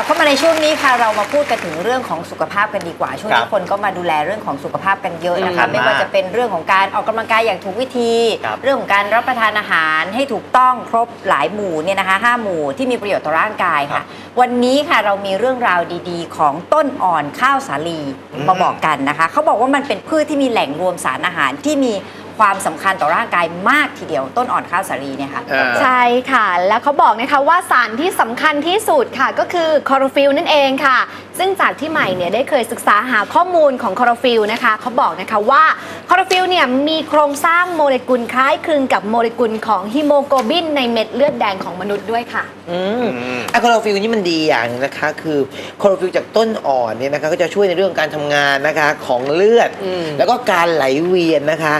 ลับเข้ามาในช่วงนี้ค่ะเรามาพูดกันถึงเรื่องของสุขภาพกันดีกว่า ช่วงครันี้บคนก็มาดูแลเรื่องของสุขภาพกันเยอะนะคะอืมไม่ว่าจะเป็นเรื่องของการออกกำลังกายอย่างถูกวิธีครับเรื่องของการรับประทานอาหารให้ถูกต้องครบหลายหมู่เนี่ยนะคะห้าหมู่ที่มีประโยชน์ต่อร่างกายค่ะ วันนี้ค่ะเรามีเรื่องราวดีๆ ของต้นอ่อนข้าวสาลีอืมมาบอกกันนะคะเขาบอกว่ามันเป็นพืชที่มีแหล่งรวมสารอาหารที่มี ความสำคัญต่อร่างกายมากทีเดียวต้นอ่อนข้าวสาลีเนี่ยค่ะ อ่า ใช่ค่ะ แล้วเขาบอกนะคะว่าสารที่สำคัญที่สุดค่ะก็คือคลอโรฟิลนั่นเองค่ะ ซึ่งจากที่ใหม่เนี่ยได้เคยศึกษาหาข้อมูลของคลอโรฟิลนะคะเขาบอกนะคะว่าคลอโรฟิลเนี่ยมีโครงสร้างโมเลกุลคล้ายคลึงกับโมเลกุลของฮีโมโกลบินในเม็ดเลือดแดงของมนุษย์ด้วยค่ะ อืมอืมไอะคลอโรฟิลนี่มันดีอย่างหนึงนะคะ คือคลอโรฟิลจากต้นอ่อนเนี่ยนะคะก็จะช่วยในเรื่องการทำงานนะคะของเลือดอืมแล้วก็การไหลเวียนนะคะ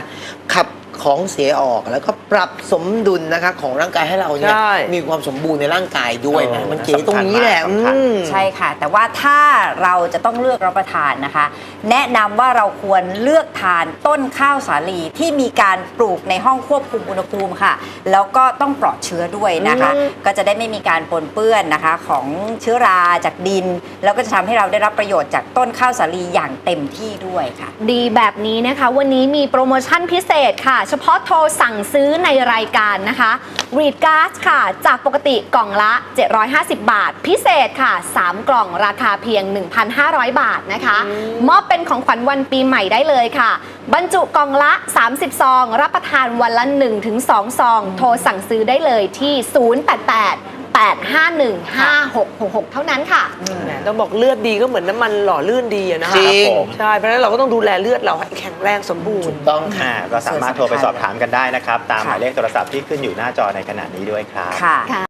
ขับ ของเสียออกแล้วก็ปรับสมดุลนะคะของร่างกายให้เราเนี่ยใช่ มีความสมบูรณ์ในร่างกายด้วยนะเออมันเก๋ตรงนี้แหละสำคัญมากอืม ใช่ค่ะ แต่ว่าถ้าเราจะต้องเลือกรับประทานนะคะ แนะนำว่าเราควรเลือกทานต้นข้าวสาลีที่มีการปลูกในห้องควบคุมอุณหภูมิค่ะ แล้วก็ต้องปลอดเชื้อด้วยนะคะ อืม ก็จะได้ไม่มีการปนเปื้อนนะคะของเชื้อราจากดิน แล้วก็จะทำให้เราได้รับประโยชน์จากต้นข้าวสาลีอย่างเต็มที่ด้วยค่ะ ดีแบบนี้นะคะ วันนี้มีโปรโมชั่นพิเศษค่ะเฉพาะโทรสั่งซื้อในรายการนะคะ r e a d g a s ค่ะ จากปกติกล่องละ 750 บาท พิเศษค่ะ 3 กล่องราคาเพียง 1,500 บาทนะคะ มอบเป็นของขวัญวันปีใหม่ได้เลยค่ะ บรรจุกล่องละ 30 ซอง รับประทานวันละ 1-2 ซอง โทรสั่งซื้อได้เลยที่ 088 8515666 เท่านั้นค่ะ แหมต้องบอกเลือดดีก็เหมือนน้ำมันหล่อลื่นดีอะนะคะจริงผม ใช่ เพราะฉะนั้นเราก็ต้องดูแลเลือดเราให้แข็งแรงสมบูรถูณ์ กต้องค่ะอ่าก็สามารถโทรไปสอบถามกันได้นะครับ ตามหค่ะมายเลขโทรศัพท์ที่ขึ้นอยู่หน้าจอในขณะนี้ด้วยครับ ค่ะ ค่ะ